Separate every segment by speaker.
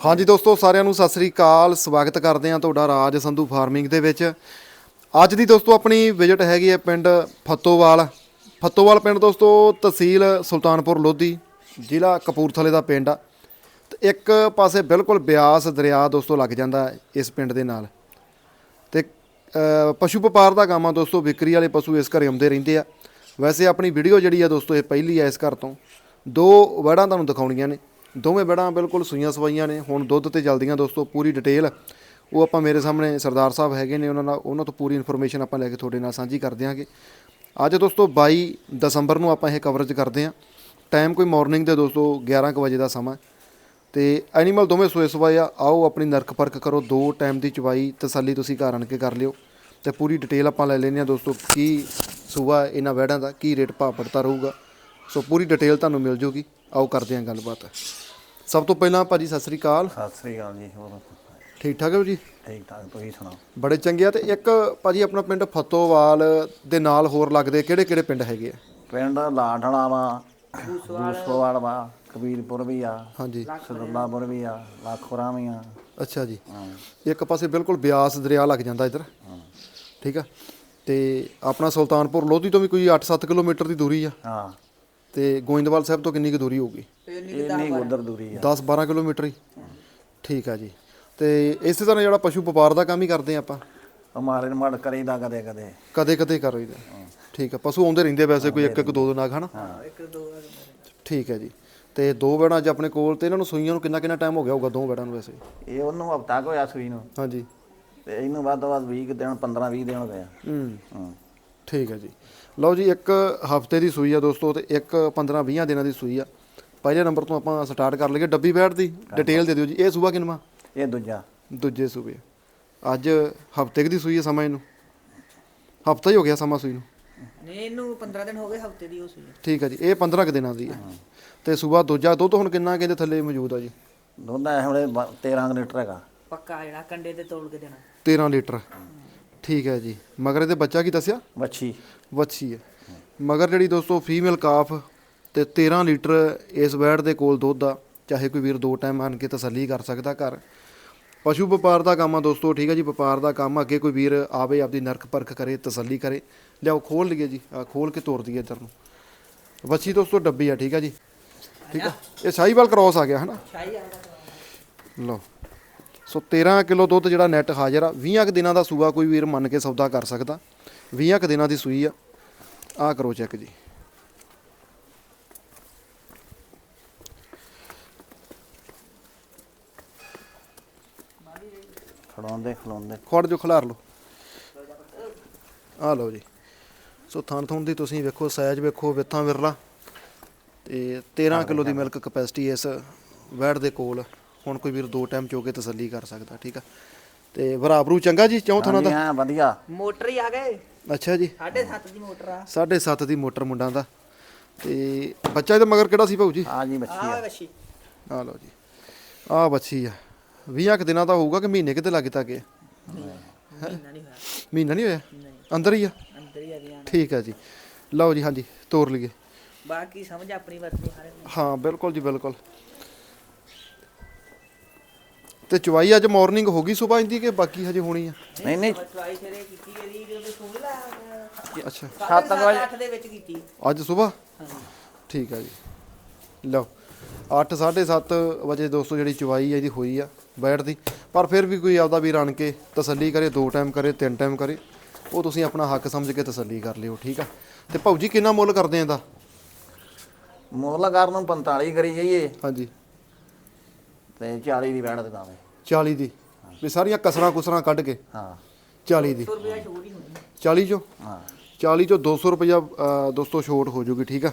Speaker 1: ਹਾਂਜੀ ਦੋਸਤੋ, ਸਾਰਿਆਂ ਨੂੰ ਸਤਿ ਸ੍ਰੀ ਅਕਾਲ। ਸਵਾਗਤ ਕਰਦੇ ਹਾਂ ਤੁਹਾਡਾ ਰਾਜ ਸੰਧੂ ਫਾਰਮਿੰਗ ਦੇ ਵਿੱਚ। ਅੱਜ ਦੀ ਦੋਸਤੋ, ਆਪਣੀ ਵਿਜ਼ਿਟ ਹੈਗੀ ਹੈ ਪਿੰਡ ਫੱਤੋਵਾਲ। ਫੱਤੋਵਾਲ ਪਿੰਡ ਦੋਸਤੋ, ਤਹਿਸੀਲ ਸੁਲਤਾਨਪੁਰ ਲੋਧੀ, ਜ਼ਿਲ੍ਹਾ ਕਪੂਰਥਲੇ ਦਾ ਪਿੰਡ ਆ। ਤੇ ਇੱਕ ਪਾਸੇ ਬਿਲਕੁਲ ਬਿਆਸ ਦਰਿਆ ਦੋਸਤੋ, ਲੱਗ ਜਾਂਦਾ ਇਸ ਪਿੰਡ ਦੇ ਨਾਲ। ਤੇ ਪਸ਼ੂ ਵਪਾਰ ਦਾ ਕੰਮ ਆ ਦੋਸਤੋ, ਵਿਕਰੀ ਵਾਲੇ ਪਸ਼ੂ ਇਸ ਘਰੇ ਆਉਂਦੇ ਰਹਿੰਦੇ ਆ। ਵੈਸੇ ਆਪਣੀ ਵੀਡੀਓ ਜਿਹੜੀ ਆ ਦੋਸਤੋ, ਇਹ ਪਹਿਲੀ ਆ ਇਸ ਘਰ ਤੋਂ। ਦੋ ਵੜਾਂ ਤੁਹਾਨੂੰ ਦਿਖਾਉਣੀਆਂ ਨੇ। ਦੋਵੇਂ ਵੜਾਂ ਬਿਲਕੁਲ ਸੂਈਆਂ ਸਵਾਈਆਂ ਨੇ। ਹੁਣ ਦੁੱਧ ਤੇ ਜਲਦੀਆਂ ਦੋਸਤੋ, ਪੂਰੀ ਡਿਟੇਲ ਉਹ ਆਪਾਂ ਮੇਰੇ ਸਾਹਮਣੇ ਸਰਦਾਰ ਸਾਹਿਬ ਹੈਗੇ ਨੇ, ਉਹਨਾਂ ਨਾਲ ਉਹਨਾਂ ਤੋਂ ਪੂਰੀ ਇਨਫੋਰਮੇਸ਼ਨ ਆਪਾਂ ਲੈ ਕੇ ਤੁਹਾਡੇ ਨਾਲ ਸਾਂਝੀ ਕਰ ਦਿਆਂਗੇ। ਅੱਜ ਦੋਸਤੋ 22 ਦਸੰਬਰ ਨੂੰ ਆਪਾਂ ਇਹ ਕਵਰੇਜ ਕਰਦੇ ਹਾਂ। ਟਾਈਮ ਕੋਈ ਮਾਰਨਿੰਗ ਦੇ ਦੋਸਤੋ 11 ਕੁ ਵਜੇ ਦਾ ਸਮਾਂ ਹੈ। ਤੇ ਐਨੀਮਲ ਦੋਵੇਂ ਸੋਏ ਸਵਾਏ ਆ। ਆਓ ਆਪਣੀ ਨਰਕ ਪਰਖ ਕਰੋ। ਦੋ ਟਾਈਮ ਦੀ ਚਵਾਈ ਤਸੱਲੀ ਤੁਸੀਂ ਘਰ ਆਣ ਕੇ ਕਰ ਲਿਓ। ਤੇ ਪੂਰੀ ਡਿਟੇਲ ਆਪਾਂ ਲੈ ਲੈਂਦੇ ਆ ਦੋਸਤੋ, ਕੀ ਸੂਆ ਇਹਨਾਂ ਵੈੜਾਂ ਦਾ, ਕੀ ਰੇਟ ਭਾਅ ਪੜਤਾ ਰਹੂਗਾ। ਸੋ ਪੂਰੀ ਡਿਟੇਲ ਤੁਹਾਨੂੰ ਮਿਲ ਜੂਗੀ। ਆਓ ਕਰਦੇ ਹਾਂ ਗੱਲਬਾਤ। ਸਭ ਤੋਂ ਪਹਿਲਾਂ ਭਾਜੀ ਸਤਿ ਸ੍ਰੀ ਅਕਾਲ।
Speaker 2: ਸਤਿ ਸ੍ਰੀ ਅਕਾਲ ਜੀ ਹੋਰ
Speaker 1: ਠੀਕ ਠਾਕ ਹੋ ਜੀ?
Speaker 2: ਠੀਕ ਠਾਕ ਤੁਸੀਂ ਸੁਣਾਓ?
Speaker 1: ਬੜੇ ਚੰਗੇ ਆ ਤੇ ਇੱਕ ਭਾਜੀ ਆਪਣਾ ਪਿੰਡ ਫਤੋਵਾਲ ਦੇ ਨਾਲ ਹੋਰ ਲੱਗਦੇ ਕਿਹੜੇ ਕਿਹੜੇ ਪਿੰਡ ਹੈਗੇ ਆ?
Speaker 2: ਪਿੰਡ ਲਾਠੜਾ ਵਾ ਬੂਸੋਵਾਲ ਵਾ ਕਬੀਰਪੁਰ ਵੀ ਆ
Speaker 1: ਹਾਂਜੀ।
Speaker 2: ਸਦੁੱਲਾਪੁਰ ਵੀ ਆ ਲਾਖੋਰਾ ਵੀ ਆ।
Speaker 1: ਅੱਛਾ ਜੀ। ਇੱਕ ਪਾਸੇ ਬਿਲਕੁਲ ਬਿਆਸ ਦਰਿਆ ਲੱਗ ਜਾਂਦਾ ਇੱਧਰ। ਠੀਕ ਆ। ਤੇ ਆਪਣਾ ਸੁਲਤਾਨਪੁਰ ਲੋਧੀ ਤੋਂ ਵੀ ਕੋਈ 8-7 ਕਿਲੋਮੀਟਰ ਦੀ ਦੂਰੀ ਆ।
Speaker 2: ਹਾਂ।
Speaker 1: ਤੇ ਗੋਇੰਦਵਾਲ ਸਾਹਿਬ ਤੋਂ ਕਿੰਨੀ ਕੁ ਦੂਰੀ ਹੋਊਗੀ?
Speaker 2: ਇੰਨੀ ਉਧਰ ਦੂਰੀ ਆ।
Speaker 1: 10-12 ਕਿਲੋਮੀਟਰ ਹੀ? ਠੀਕ ਆ ਜੀ। ਤੇ ਇਸੇ ਤਰ੍ਹਾਂ ਜਿਹੜਾ ਪਸ਼ੂ ਵਪਾਰ ਦਾ ਕੰਮ ਹੀ ਕਰਦੇ ਆ ਆਪਾਂ?
Speaker 2: ਹਮਾਰੇ ਨੂੰ ਮੜ ਕਰੀਦਾ ਕਦੇ ਕਦੇ।
Speaker 1: ਕਦੇ ਕਦੇ ਕਰ ਰਹੀਦਾ। ਠੀਕ ਆ ਪਸ਼ੂ ਆਉਂਦੇ ਰਹਿੰਦੇ ਵੈਸੇ ਕੋਈ ਇੱਕ ਇੱਕ ਦੋ ਦੋ ਨਾਗ ਹਨਾ? ਠੀਕ ਹੈ ਜੀ। ਤੇ ਦੋ ਬੈੜਾਂ ਅੱਜ ਆਪਣੇ ਕੋਲ ਤੇ ਇਹਨਾਂ ਨੂੰ ਸੂਈਆਂ ਨੂੰ ਕਿੰਨਾ ਕਿੰਨਾ ਟਾਈਮ ਹੋ ਗਿਆ ਹੋਊਗਾ ਦੋ ਬੈੜਾਂ ਨੂੰ ਵੈਸੇ?
Speaker 2: ਇਹ ਉਹਨੂੰ ਹਫਤਾ ਕੁ ਹੋਇਆ ਸੂਈ ਨੂੰ।
Speaker 1: ਹਾਂਜੀ।
Speaker 2: ਤੇ ਇਹਨੂੰ ਵੱਧ ਤੋਂ ਵੱਧ 20 ਕੁ ਦਿਨ 15 20 ਦਿਨ ਹੋ ਗਏ ਆ।
Speaker 1: ਹੂੰ।
Speaker 2: ਹਾਂ।
Speaker 1: ਠੀਕ ਹੈ ਜੀ। ਲਓ ਜੀ ਇੱਕ ਹਫ਼ਤੇ ਦੀ ਸੂਈ ਆ ਦੋਸਤੋ ਤੇ ਇੱਕ 15 20 ਦਿਨਾਂ ਦੀ ਸੂਈ ਆ। ਪਹਿਲੇ ਨੰਬਰ ਤੋਂ ਆਪਾਂ ਸਟਾਰਟ ਕਰ ਲਈਏ। ਡੱਬੀ ਬੈਠ ਦੀ ਡਿਟੇਲ ਦੇ ਦਿਓ ਜੀ। ਇਹ ਸੂਆ ਕਿਨਵਾ
Speaker 2: ਇਹ ਦੂਜਾ।
Speaker 1: ਦੂਜੇ ਸੂਬੇ ਅੱਜ ਹਫ਼ਤੇ ਦੀ ਸੂਈ ਆ ਸਮਾਂ ਇਹਨੂੰ। ਹਫਤਾ ਹੀ ਹੋ ਗਿਆ ਸਮਾਂ ਸੂਈ ਨੂੰ।
Speaker 3: ਨਹੀਂ ਇਹਨੂੰ 15 ਦਿਨ ਹੋ ਗਏ ਹਫ਼ਤੇ ਦੀ ਉਹ ਸੀ
Speaker 1: ਠੀਕ ਹੈ ਜੀ ਇਹ 15 ਕੁ ਦਿਨਾਂ ਦੀ ਆ। ਤੇ ਸੂਆ ਦੂਜਾ ਦੁੱਧ ਹੁਣ ਕਿੰਨਾ ਕਹਿੰਦੇ ਥੱਲੇ ਮੌਜੂਦ ਆ ਜੀ?
Speaker 2: ਦੁੱਧ ਇਹ ਵੇਲੇ 13 ਕੁ ਲੀਟਰ ਹੈਗਾ।
Speaker 3: ਪੱਕਾ ਜਿਹੜਾ ਕੰਡੇ ਤੇ ਤੋਲ ਕੇ ਦੇਣਾ।
Speaker 1: 13 ਲੀਟਰ। ਠੀਕ ਹੈ ਜੀ। ਮਗਰ ਇਹਦੇ ਬੱਚਾ ਕੀ ਦੱਸਿਆ?
Speaker 2: ਵੱਛੀ।
Speaker 1: ਵੱਛੀ ਹੈ। ਮਗਰ ਜਿਹੜੀ ਦੋਸਤੋ ਫੀਮੇਲ ਕਾਫ ਤੇ 13 ਲੀਟਰ ਇਸ ਵੈੜ ਦੇ ਕੋਲ ਦੁੱਧ ਆ ਚਾਹੇ ਕੋਈ ਵੀਰ ਦੋ ਟਾਈਮ ਆਣ ਕੇ ਤਸੱਲੀ ਕਰ ਸਕਦਾ ਘਰ। ਪਸ਼ੂ ਵਪਾਰ ਦਾ ਕੰਮ ਆ ਦੋਸਤੋ ਠੀਕ ਹੈ ਜੀ ਵਪਾਰ ਦਾ ਕੰਮ ਆ, ਅੱਗੇ ਕੋਈ ਵੀਰ ਆਵੇ ਆਪਦੀ ਨਰਕ ਪਰਖ ਕਰੇ ਤਸੱਲੀ ਕਰੇ। ਲਿਆਓ ਖੋਲ ਲਈਏ ਜੀ ਆ ਖੋਲ ਕੇ ਤੋੜ ਦਈਏ ਇੱਧਰ ਨੂੰ। ਵੱਛੀ ਦੋਸਤੋ ਡੱਬੀ ਆ ਠੀਕ ਆ ਜੀ। ਠੀਕ ਆ ਇਹ ਸਾਈਵਾਲ ਕ੍ਰਾਸ ਆ ਗਿਆ ਹਨਾ?
Speaker 3: ਸ਼ਾਹੀ ਆਉਂਦਾ
Speaker 1: ਲਓ। ਸੋ 13 ਕਿਲੋ ਦੁੱਧ ਜਿਹੜਾ ਨੈਟ ਹਾਜ਼ਰ ਆ 20 ਕੁ ਦਿਨਾਂ ਦਾ ਸੂਆ ਕੋਈ ਵੀਰ ਮੰਨ ਕੇ ਸੌਦਾ ਕਰ ਸਕਦਾ। 20 ਕੁ ਦਿਨਾਂ ਦੀ ਸੂਈ ਆ। ਆ ਕਰੋ ਚੈੱਕ ਜੀ।
Speaker 2: ਖੜਾਉਂਦੇ ਖਲੋਂਦੇ।
Speaker 1: ਖੜ ਜੋ ਖਿਲਾਰ ਲਓ। ਆ ਲਓ ਜੀ। ਸੋ ਥਣ ਥਣ ਦੀ ਤੁਸੀਂ ਵੇਖੋ ਸਾਈਜ਼ ਵੇਖੋ ਵਿੱਥਾਂ ਵਿਰਲਾ। ਤੇ 13 ਕਿਲੋ ਦੀ ਮਿਲਕ ਕਪੈਸਿਟੀ ਇਸ ਵੈੜ ਦੇ ਕੋਲ। ਹੁਣ ਕੋਈ ਵੀਰ ਦੋ ਟਾਈਮ ਚੋ ਕੇ ਤਸੱਲੀ ਕਰ ਸਕਦਾ ਠੀਕ ਆ? ਤੇ ਬਰਾਬਰੂ ਚੰਗਾ ਜੀ ਚੌਂ ਥਣਾ
Speaker 2: ਹਾਂਜੀ
Speaker 1: ਦਾ
Speaker 2: ਹਾਂ ਵਧੀਆ।
Speaker 3: ਮੋਟਰ ਹੀ ਆ ਗਏ।
Speaker 1: ਅੱਛਾ ਜੀ।
Speaker 3: 7.5 ਦੀ ਮੋਟਰ ਆ।
Speaker 1: ਸਾਢੇ ਸੱਤ ਦੀ ਮੋਟਰ ਮੁੰਡਾਂ ਦਾ। ਤੇ ਬੱਚਾ ਇਹਦੇ ਮਗਰ ਕਿਹੜਾ ਸੀ ਭਾਊ ਜੀ?
Speaker 2: ਹਾਂ ਜੀ ਵੱਛੀ
Speaker 3: ਆ।
Speaker 2: ਆ
Speaker 3: ਵਸ਼ੀ
Speaker 1: ਆ ਲਓ ਜੀ। ਆ ਬੱਚੀ ਆ। 20 ਕੁ ਦਿਨਾਂ ਦਾ ਹੋਊਗਾ ਕਿ ਮਹੀਨੇ ਕਿਤੇ ਲੱਗ ਤੱਕ
Speaker 3: ਮਹੀਨਾ ਨਹੀਂ ਹੋਇਆ।
Speaker 1: ਮਹੀਨਾ ਨਹੀਂ ਹੋਇਆ? ਅੰਦਰ ਹੀ ਆ?
Speaker 3: ਅੰਦਰ ਹੀ ਆ ਗਿਆ
Speaker 1: ਠੀਕ ਆ ਜੀ। ਲਓ ਜੀ ਹਾਂਜੀ ਤੋਰ ਲਈਏ।
Speaker 3: ਬਾਕੀ ਸਮਝ ਆਪਣੀ ਵਰਤੀ ਹਰ
Speaker 1: ਹਾਂ ਬਿਲਕੁਲ ਜੀ ਬਿਲਕੁਲ। ਤੇ ਚੁਵਾਈ ਅੱਜ ਮਾਰਨਿੰਗ ਹੋ ਗਈ ਸਵੇਰ ਇੰਦੀ ਕਿ ਬਾਕੀ ਹਜੇ ਹੋਣੀ ਆ?
Speaker 2: ਨਹੀਂ ਨਹੀਂ।
Speaker 3: ਟਰਾਈ ਤੇਰੇ ਕੀਤੀ ਇਹਦੀ ਜਦੋਂ ਸੁਣ ਲਾ
Speaker 2: ਸੱਤ
Speaker 3: ਸੱਤ
Speaker 2: ਵਜੇ
Speaker 3: 8 ਦੇ ਵਿੱਚ ਕੀਤੀ।
Speaker 1: ਅੱਜ ਸਵੇਰ ਠੀਕ ਆ ਜੀ। ਲਓ 8 7:30 ਵਜੇ ਦੋਸਤੋ ਜਿਹੜੀ ਚੁਵਾਈ ਹੈ ਇਹਦੀ ਹੋਈ ਆ ਬੈਠ ਦੀ ਪਰ ਫਿਰ ਵੀ ਕੋਈ ਆਪਦਾ ਵੀ ਰਣ ਕੇ ਤਸੱਲੀ ਕਰੇ ਦੋ ਟਾਈਮ ਕਰੇ ਤਿੰਨ ਟਾਈਮ ਕਰੇ ਉਹ ਤੁਸੀਂ ਆਪਣਾ ਹੱਕ ਸਮਝ ਕੇ ਤਸੱਲੀ ਕਰ ਲਿਓ ਠੀਕ ਆ? ਤੇ ਭਾਊ ਜੀ ਕਿੰਨਾ ਮੁੱਲ ਕਰਦੇ ਆ ਇਹਦਾ?
Speaker 2: ਮੁੱਲ ਕਰਨ ਨੂੰ 45 ਕਰੀ ਜਾਈਏ।
Speaker 1: ਹਾਂਜੀ।
Speaker 2: ਤੇ 40 ਦੀ ਬੈਠ ਦੇ ਦਾਵੇਂ
Speaker 1: 40 ਦੀ। ਵੀ ਸਾਰੀਆਂ ਕਸਰਾਂ ਕੁਸਰਾਂ ਕੱਢ ਕੇ।
Speaker 2: ਹਾਂ।
Speaker 1: 40 ਦੀ।
Speaker 3: 100 ਰੁਪਏ ਛੋੜ ਹੀ ਹੋਣੀ
Speaker 1: 40 ਚੋਂ?
Speaker 2: ਹਾਂ।
Speaker 1: 40 ਚੋਂ 200 ਰੁਪਇਆ ਅ, ਦੋਸਤੋ ਛੋਟ ਹੋ ਜੂਗੀ ਠੀਕ ਆ?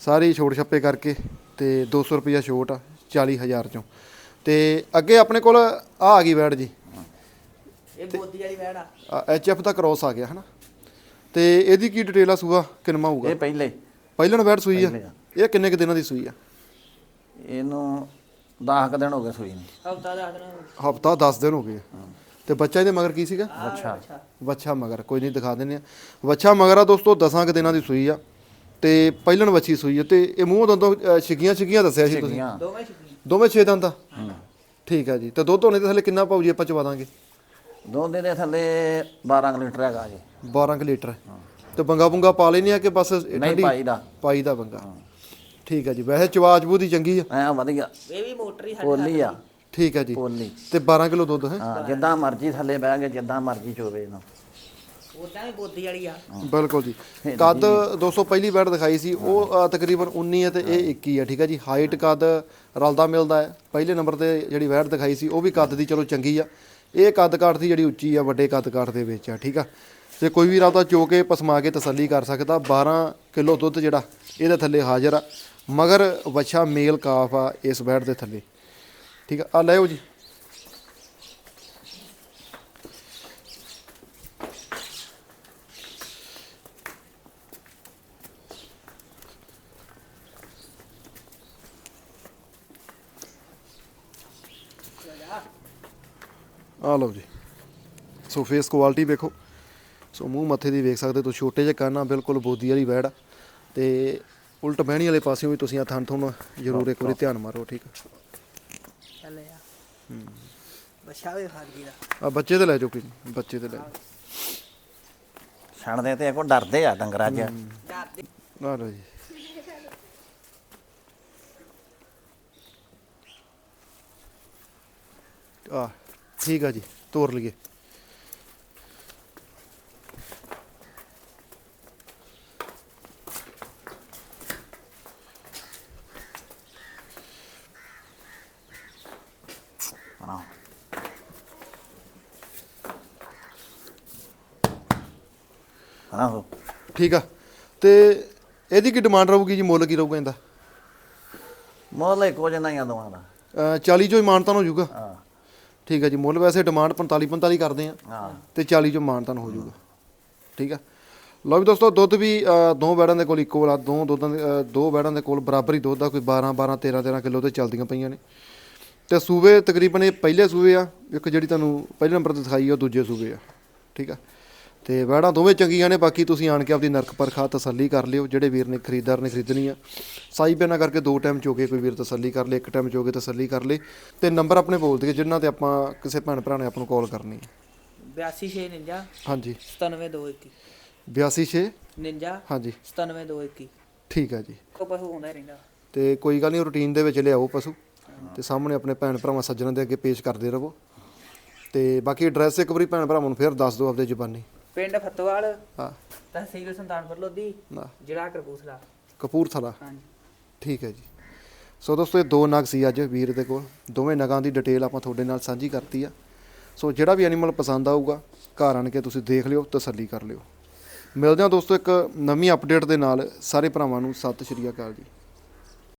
Speaker 1: ਸਾਰੀ ਛੋਟ ਛੱਪੇ ਕਰਕੇ ਤੇ 200 ਰੁਪਇਆ ਛੋਟ ਆ 40000 ਚੋਂ। ਤੇ ਅੱਗੇ ਆਪਣੇ ਕੋਲ ਆ ਆ ਗਈ ਵੈੜ ਜੀ।
Speaker 3: ਇਹ ਬੋਦੀ ਵਾਲੀ ਵੈੜ ਆ।
Speaker 1: ਐਚ ਐਫ ਦਾ ਕ੍ਰੋਸ ਆ ਗਿਆ ਹਨਾ? ਤੇ ਇਹਦੀ ਕੀ ਡਿਟੇਲ ਆ ਸੂਆ? ਕਿੰਨਾ ਹੋਊਗਾ?
Speaker 2: ਇਹ ਪਹਿਲੇ।
Speaker 1: ਪਹਿਲਣ ਵੈੜ ਸੂਈ ਆ।
Speaker 2: ਪਹਿਲੇ ਆ।
Speaker 1: ਇਹ ਕਿੰਨੇ ਕੁ ਦਿਨਾਂ ਦੀ ਸੂਈ ਆ?
Speaker 2: ਇਹਨੂੰ 10 ਕ ਦਿਨ ਹੋ ਗਏ ਸੂਈ ਨੂੰ।
Speaker 3: ਹਫਤਾ ਦਾ ਦਿਨ
Speaker 1: ਹਫਤਾ 10 ਦਿਨ ਹੋ ਗਏ। ਆ। ਤੇ ਬੱਚਾ ਇਹਦੇ ਮਗਰ ਕੀ ਸੀਗਾ?
Speaker 2: ਅੱਛਾ
Speaker 1: ਵੱਛਾ। ਮਗਰ ਕੋਈ ਨਹੀਂ ਦਿਖਾ ਦਿੰਦੇ ਆ। ਵੱਛਾ ਮਗਰ ਆ ਦੋਸਤੋ 10 ਕੁ ਦਿਨਾਂ ਦੀ ਸੂਈ ਆ। ਤੇ ਪਹਿਲਣ ਵੱਛੀ ਸੂਈ ਆ। ਤੇ ਇਹ ਮੂੰਹ ਦੰਦੋਂ ਛਿੱਗੀਆਂ ਛਿੱਗੀਆਂ ਦੱਸਿਆ ਸੀ ਤੁਸੀਂ?
Speaker 3: ਦੋਵੇਂ ਛਿੱਕੀਆਂ
Speaker 1: ਦੋਵੇਂ 6 ਦੰਦ ਆ?
Speaker 2: ਹੂੰ।
Speaker 1: ਠੀਕ ਹੈ ਜੀ। ਤੇ ਦੁੱਧ ਹੋਣੇ ਤੇ ਥੱਲੇ ਕਿੰਨਾ ਪਾਉ ਜੀ ਆਪਾਂ ਚਵਾ ਦਾਂਗੇ?
Speaker 2: ਦੁੱਧ ਦੇ ਥੱਲੇ 12 ਕੁ ਲੀਟਰ ਹੈਗਾ ਜੀ।
Speaker 1: 12 ਕੁ ਲੀਟਰ। ਤੇ ਬੰਗਾ ਬੁੰਗਾ ਪਾ ਲੈਣੀ ਆ ਕਿ ਬਸ ਇਹ
Speaker 2: ਨਹੀਂ
Speaker 1: ਠੰਡੀ?
Speaker 2: ਪਾਈ ਦਾ।
Speaker 1: ਪਾਈ ਦਾ ਬੰਗਾ। ਠੀਕ ਹੈ ਜੀ ਵੈਸੇ ਚਵਾਜ ਬੂਦੀ ਚੰਗੀ ਆ।
Speaker 2: ਐ ਵਧੀਆ।
Speaker 3: ਇਹ ਵੀ ਮੋਟਰ ਹੀ ਸਾਡੇ
Speaker 2: ਪੋਲੀ ਆ।
Speaker 1: ਠੀਕ ਹੈ ਜੀ।
Speaker 2: ਪੋਲੀ।
Speaker 1: ਤੇ 12 ਕਿਲੋ ਦੁੱਧ ਹੈ?
Speaker 2: ਹਾਂ ਜਿੱਦਾਂ ਮਰਜ਼ੀ ਥੱਲੇ ਬਹਿ ਕੇ ਜਿੱਦਾਂ ਮਰਜ਼ੀ ਚੋਵੇ ਇਹਨੂੰ।
Speaker 3: ਉਦਾਂ ਵੀ ਬੋਦੀ ਵਾਲੀ ਆ।
Speaker 1: ਬਿਲਕੁਲ ਜੀ। ਕੱਦ 200 ਪਹਿਲੀ ਬੈਡ ਦਿਖਾਈ ਸੀ ਉਹ ਅ, ਤਕਰੀਬਨ 19 ਹੈ ਤੇ ਇਹ 21 ਹੈ ਠੀਕ ਹੈ ਜੀ। ਹਾਈਟ ਕੱਦ ਰਲਦਾ ਮਿਲਦਾ ਹੈ। ਪਹਿਲੇ ਨੰਬਰ ਤੇ ਜਿਹੜੀ ਵੈਟ ਦਿਖਾਈ ਸੀ ਉਹ ਵੀ ਕੱਦ ਦੀ ਚਲੋ ਚੰਗੀ ਆ। ਇਹ ਕੱਦ ਕਾਠ ਦੀ ਜਿਹੜੀ ਉੱਚੀ ਆ ਵੱਡੇ ਕੱਦ ਕਾਠ ਦੇ ਵਿੱਚ ਆ ਠੀਕ ਆ। ਤੇ ਕੋਈ ਵੀ ਰਾਤਾ ਚੋ ਕੇ ਪਸਮਾ ਕੇ ਤਸੱਲੀ ਕਰ ਸਕਦਾ 12 ਕਿਲੋ ਦੁੱਧ ਜਿਹੜਾ ਇਹਦੇ ਥੱਲੇ ਹਾਜ਼ਰ ਆ। ਮਗਰ ਵੱਛਾ ਮੇਲ ਕਾਫ ਆ ਇਸ ਬੈਡ ਦੇ ਥੱਲੇ। ਠੀਕ ਆ ਆ ਲੈਓ ਜੀ। ਆ ਲਓ ਜੀ। ਸੋ ਫੇਸ ਕੁਆਲਿਟੀ ਵੇਖੋ। ਸੋ ਮੂੰਹ ਮੱਥੇ ਦੀ ਵੇਖ ਸਕਦੇ ਤੁਸੀਂ ਛੋਟੇ ਜਿਹੇ ਕੰਨ ਆ, ਬਿਲਕੁਲ ਬੋਦੀ ਵਾਲੀ ਵੈੜ ਆ। ਤੇ ਉਲਟ ਬਹਿਣੀ ਵਾਲੇ ਪਾਸਿਓਂ ਵੀ ਤੁਸੀਂ ਆ ਥਣ ਥੁਣ ਜ਼ਰੂਰ ਇੱਕ ਵਾਰੀ ਧਿਆਨ ਮਾਰੋ ਠੀਕ?
Speaker 3: ਚੱਲ ਆ ਵੀ ਦਾ।
Speaker 1: ਬੱਚੇ ਤੇ ਲੈ ਜਾਓ ਕੋਈ ਨੀ, ਬੱਚੇ ਤੇ ਲੈ।
Speaker 2: ਛੱਡਦੇ ਤੇ ਕੋ ਡਰਦੇ ਆ ਡੰਗਰਾਂ 'ਚ।
Speaker 3: ਡਰਦੇ
Speaker 1: ਆ ਲਓ ਜੀ। ਆ ਠੀਕ ਆ ਜੀ ਤੋਰ ਲਈਏ
Speaker 2: ਹਾਂ ਆਹੋ
Speaker 1: ਠੀਕ ਆ। ਤੇ ਇਹਦੀ ਕੀ ਡਿਮਾਂਡ ਰਹੂਗੀ ਜੀ? ਮੁੱਲ ਕੀ ਰਹੂਗਾ ਇਹਦਾ?
Speaker 2: ਮੁੱਲ ਇੱਕੋ ਜਿਹਾ ਹੀ ਆ ਦੋਵਾਂ ਦਾ।
Speaker 1: ਅ, 40 ਚੋਂ ਹੀ ਮਾਨਤਾਨ ਹੋ ਜਾਊਗਾ।
Speaker 2: ਹਾਂ।
Speaker 1: ਠੀਕ ਹੈ ਜੀ ਮੁੱਲ ਵੈਸੇ ਡਿਮਾਂਡ 45 45 ਕਰਦੇ ਆ।
Speaker 2: ਹਾਂ।
Speaker 1: ਤੇ 40 ਚੋਂ ਮਾਨਤਾਨ ਹੋ ਜਾਊਗਾ। ਠੀਕ ਆ। ਲਓ ਵੀ ਦੋਸਤੋ ਦੁੱਧ ਵੀ ਦੋ ਬੈੜਾਂ ਦੇ ਕੋਲ ਇੱਕੋ ਆ। ਦੋ ਦੁੱਧਾਂ ਦੇ ਦੋ ਬੈੜਾਂ ਦੇ ਕੋਲ ਬਰਾਬਰ ਹੀ ਦੁੱਧ ਆ। ਕੋਈ 12 12 13 13 ਕਿਲੋ ਤੇ ਚੱਲਦੀਆਂ ਪਈਆਂ ਨੇ। ਤੇ ਸੂਬੇ ਤਕਰੀਬਨ ਇਹ ਪਹਿਲੇ ਸੂਬੇ ਆ। ਇੱਕ ਜਿਹੜੀ ਤੁਹਾਨੂੰ ਪਹਿਲੇ ਨੰਬਰ ਤੇ ਦਿਖਾਈ ਆ ਉਹ ਦੂਜੇ ਸੂਬੇ ਆ। ਠੀਕ ਆ। ਤੇ ਬੈੜਾਂ ਦੋਵੇਂ ਚੰਗੀਆਂ ਨੇ ਬਾਕੀ ਤੁਸੀਂ ਆਣ ਕੇ ਆਪਦੀ ਨਰਕ ਪਰਖਾ ਤਸੱਲੀ ਕਰ ਲਿਓ ਜਿਹੜੇ ਵੀਰ ਨੇ ਖਰੀਦਦਾਰ ਨੇ ਖਰੀਦਣੀ ਆ। ਸਾਈ ਪੈਨਾ ਕਰਕੇ ਦੋ ਟਾਈਮ ਚੋਕੇ ਕੋਈ ਵੀਰ ਤਸੱਲੀ ਕਰ ਲੇ ਇੱਕ ਟਾਈਮ ਚੋਕੇ ਤਸੱਲੀ ਕਰ ਲੇ। ਤੇ ਨੰਬਰ ਆਪਣੇ ਬੋਲ ਦਈਏ ਜਿਨ੍ਹਾਂ ਤੇ ਆਪਾਂ ਕਿਸੇ ਭੈਣ ਭਰਾ ਨੇ ਆਪਾਂ ਨੂੰ ਕਾਲ ਕਰਨੀ ਹੈ
Speaker 3: 82 49
Speaker 1: ਹਾਂਜੀ।
Speaker 3: 97221
Speaker 1: 826
Speaker 3: 49
Speaker 1: ਹਾਂਜੀ।
Speaker 3: 97221
Speaker 1: ਠੀਕ ਹੈ ਜੀ।
Speaker 3: ਕੋ ਪਸ਼ੂ ਹੁੰਦਾ ਰਹਿੰਦਾ।
Speaker 1: ਤੇ ਕੋਈ ਗੱਲ ਨਹੀਂ ਰੂਟੀਨ ਦੇ ਵਿੱਚ ਲਿਆਓ ਪਸ਼ੂ। ਤੇ ਸਾਹਮਣੇ ਆਪਣੇ ਭੈਣ ਭਰਾਵਾਂ ਸੱਜਣਾਂ ਦੇ ਅੱਗੇ ਪੇਸ਼ ਕਰਦੇ ਰਹੋ। ਤੇ ਬਾਕੀ ਐਡਰੈਸ ਇੱਕ ਵਾਰੀ ਭੈਣ ਭਰਾਵਾਂ ਨੂੰ ਫੇਰ ਦੱਸ ਦਿਓ ਆਪਦੇ ਜ਼ੁਬਾਨੀ।
Speaker 3: ਪਿੰਡ ਫਤਵਾਲ।
Speaker 1: ਹਾਂ।
Speaker 3: ਤਹਿਸੀਲ ਸੁਲਤਾਨਪੁਰ ਲੋਧੀ
Speaker 1: ਨਾ
Speaker 3: ਜ਼ਿਲ੍ਹਾ ਕਰਪੂਸਲਾ
Speaker 1: ਕਪੂਰਥਲਾ?
Speaker 3: ਹਾਂਜੀ।
Speaker 1: ਠੀਕ ਹੈ ਜੀ। ਸੋ ਦੋਸਤੋ ਇਹ ਦੋ ਨਗ ਸੀ ਅੱਜ ਵੀਰ ਦੇ ਕੋਲ। ਦੋਵੇਂ ਨਗਾਂ ਦੀ ਡਿਟੇਲ ਆਪਾਂ ਤੁਹਾਡੇ ਨਾਲ ਸਾਂਝੀ ਕਰਤੀ ਆ। ਸੋ ਜਿਹੜਾ ਵੀ ਐਨੀਮਲ ਪਸੰਦ ਆਊਗਾ ਘਰ ਆਣ ਕੇ ਤੁਸੀਂ ਦੇਖ ਲਿਓ ਤਸੱਲੀ ਕਰ ਲਿਓ। ਮਿਲਦੇ ਹਾਂ ਦੋਸਤੋ ਇੱਕ ਨਵੀਂ ਅਪਡੇਟ ਦੇ ਨਾਲ। ਸਾਰੇ ਭਰਾਵਾਂ ਨੂੰ ਸਤਿ ਸ਼੍ਰੀ ਅਕਾਲ ਜੀ।